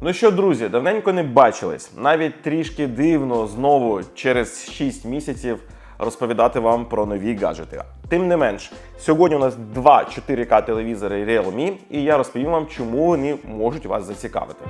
Ну що, друзі, давненько не бачились. Навіть трішки дивно знову через 6 місяців розповідати вам про нові гаджети. Тим не менш, сьогодні у нас два 4К телевізори Realme, і я розповім вам, чому вони можуть вас зацікавити.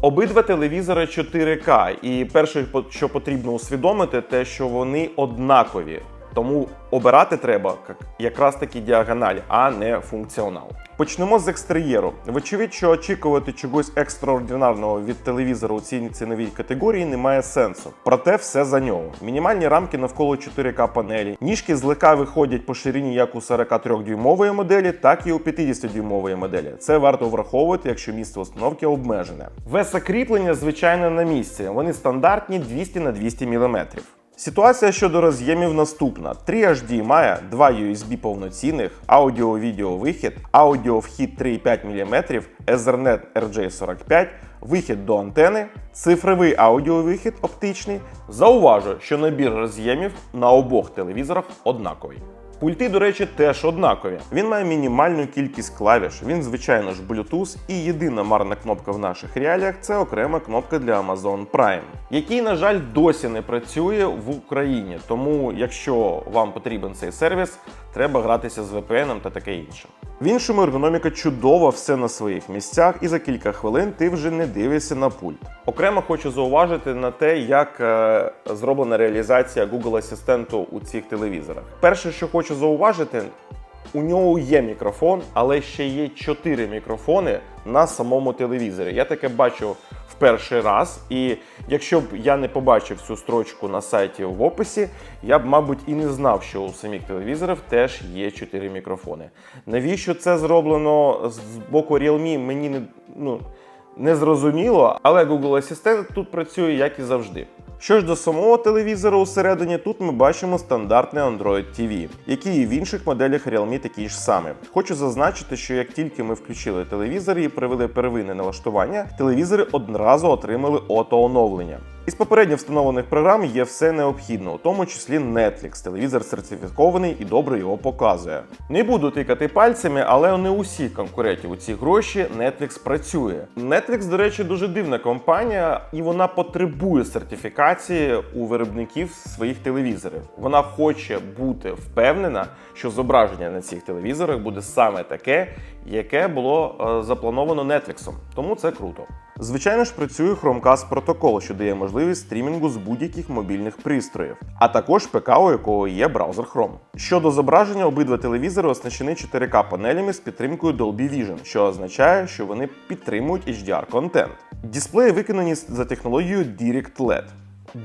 Обидва телевізори 4К, і перше, що потрібно усвідомити, те, що вони однакові. Тому обирати треба якраз таки діагональ, а не функціонал. Почнемо з екстер'єру. Вочевидь, що очікувати чогось екстраординарного від телевізора у цій ціновій категорії немає сенсу. Проте все за нього. Мінімальні рамки навколо 4К панелі. Ніжки злегка виходять по ширині як у 43-дюймової моделі, так і у 50-дюймової моделі. Це варто враховувати, якщо місце установки обмежене. Веса кріплення, звичайно, на місці. Вони стандартні 200 на 200 мм. Ситуація щодо роз'ємів наступна: 3 HD має 2 USB повноцінних, аудіо-відео вихід, аудіо вхід 3,5 мм, Ethernet RJ45, вихід до антени, цифровий аудіовихід оптичний. Зауважу, що набір роз'ємів на обох телевізорах однаковий. Пульти, до речі, теж однакові. Він має мінімальну кількість клавіш. Він, звичайно ж, Bluetooth, і єдина марна кнопка в наших реаліях це окрема кнопка для Amazon Prime, який, на жаль, досі не працює в Україні. Тому, якщо вам потрібен цей сервіс, треба гратися з VPN та таке інше. В іншому ергономіка чудова, все на своїх місцях, і за кілька хвилин ти вже не дивишся на пульт. Окремо хочу зауважити на те, як е, зроблена реалізація Google Асистенту у цих телевізорах. Перше, що хочу зауважити, у нього є мікрофон, але ще є чотири мікрофони на самому телевізорі. Я таке бачу в перший раз, і якщо б я не побачив цю строчку на сайті в описі, я б, мабуть, і не знав, що у самих телевізорів теж є 4 мікрофони. Навіщо це зроблено з боку Realme, мені не ну. Не зрозуміло, але Google Assistant тут працює як і завжди. Що ж до самого телевізора усередині, тут ми бачимо стандартний Android TV, який і в інших моделях Realme такі ж самі. Хочу зазначити, що як тільки ми включили телевізор і привели первинне налаштування, телевізори одразу отримали ото-оновлення. Із попередньо встановлених програм є все необхідне, у тому числі Netflix. Телевізор сертифікований і добре його показує. Не буду тикати пальцями, але не усіх конкурентів у ці гроші Netflix працює. Netflix, до речі, дуже дивна компанія, і вона потребує сертифікації у виробників своїх телевізорів. Вона хоче бути впевнена, що зображення на цих телевізорах буде саме таке, яке було е, заплановано Netflix. Тому це круто. Звичайно ж, працює Chromecast протокол, що дає можливість стрімінгу з будь-яких мобільних пристроїв, а також ПК, у якого є браузер Chrome. Щодо зображення, обидва телевізори оснащені 4К панелями з підтримкою Dolby Vision, що означає, що вони підтримують HDR контент. Дисплеї виконані за технологією Direct LED.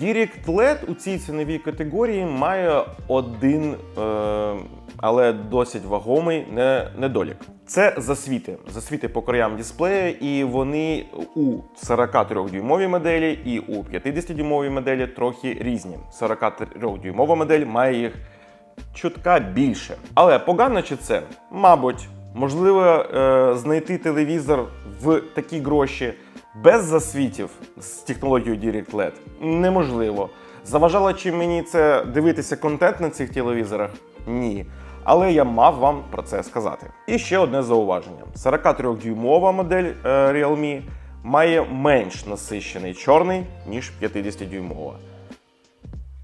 Direct LED у цій ціновій категорії має один, е, але досить вагомий не, недолік. Це засвіти. Засвіти по краям дисплея, і вони у 43-дюймовій моделі і у 50-дюймовій моделі трохи різні. 43-дюймова модель має їх чутка більше. Але погано чи це? Мабуть, можливо, е, знайти телевізор в такі гроші без засвітів з технологією Direct LED неможливо. Заважало чи мені це дивитися контент на цих телевізорах? Ні. Але я мав вам про це сказати. І ще одне зауваження: 43-дюймова модель е, Realme має менш насищений чорний, ніж 50-дюймова.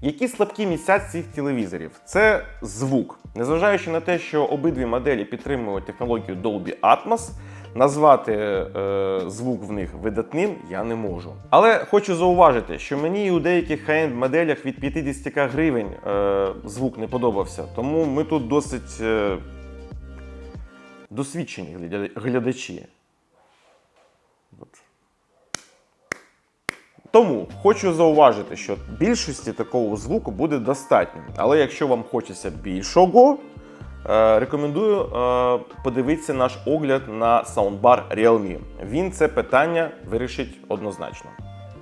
Які слабкі місця цих телевізорів? Це звук. Незважаючи на те, що обидві моделі підтримують технологію Dolby Atmos, назвати е, звук в них видатним я не можу. Але хочу зауважити, що мені і у деяких high-end моделях від 50 гривень е, звук не подобався. Тому ми тут досить е, досвідчені глядачі. Тому хочу зауважити, що більшості такого звуку буде достатньо. Але якщо вам хочеться більшого, рекомендую е, подивитися наш огляд на саундбар Realme. Він це питання вирішить однозначно.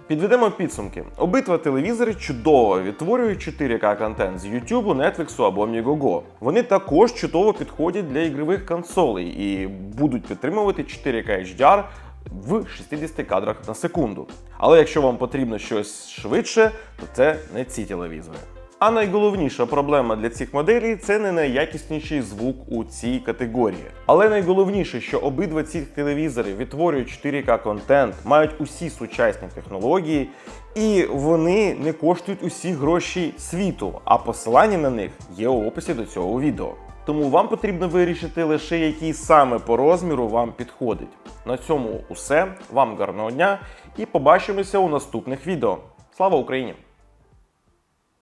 Підведемо підсумки. Обидва телевізори чудово відтворюють 4К контент з YouTube, Netflix або Migogo. Вони також чудово підходять для ігрових консолей і будуть підтримувати 4К HDR в 60 кадрах на секунду. Але якщо вам потрібно щось швидше, то це не ці телевізори. А найголовніша проблема для цих моделей це не найякісніший звук у цій категорії. Але найголовніше, що обидва ці телевізори відтворюють 4К контент, мають усі сучасні технології, і вони не коштують усі гроші світу. А посилання на них є у описі до цього відео. Тому вам потрібно вирішити лише який саме по розміру вам підходить. На цьому усе. Вам гарного дня і побачимося у наступних відео. Слава Україні!